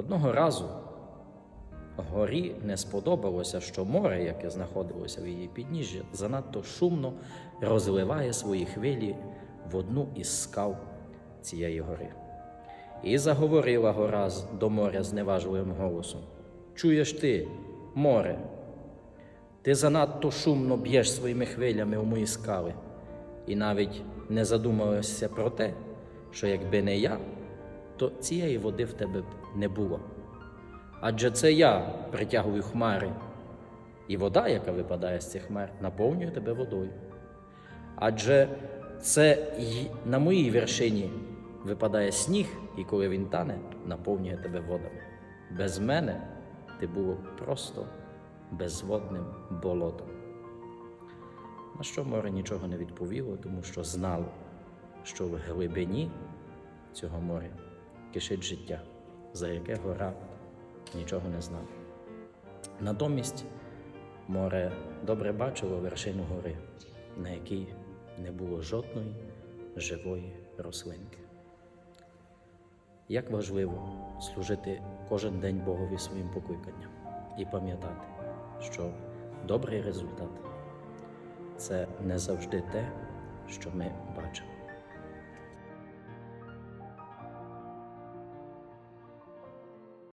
Одного разу горі не сподобалося, що море, яке знаходилося в її підніжжі, занадто шумно розливає свої хвилі в одну із скал цієї гори. І заговорила гора до моря зневажливим голосом: Чуєш ти, море, ти занадто шумно б'єш своїми хвилями у мої скали, і навіть не задумалася про те, що якби не я, то цієї води в тебе б не було. Адже це я притягую хмари, і вода, яка випадає з цих хмар, наповнює тебе водою. Адже це на моїй вершині випадає сніг, і коли він тане, наповнює тебе водами. Без мене ти було просто безводним болотом. На що море нічого не відповіло, тому що знало, що в глибині цього моря кишить життя, за яке гора нічого не знала. Натомість море добре бачило вершину гори, на якій не було жодної живої рослинки. Як важливо служити кожен день Богові своїм покликанням і пам'ятати, що добрий результат це не завжди те, що ми бачимо.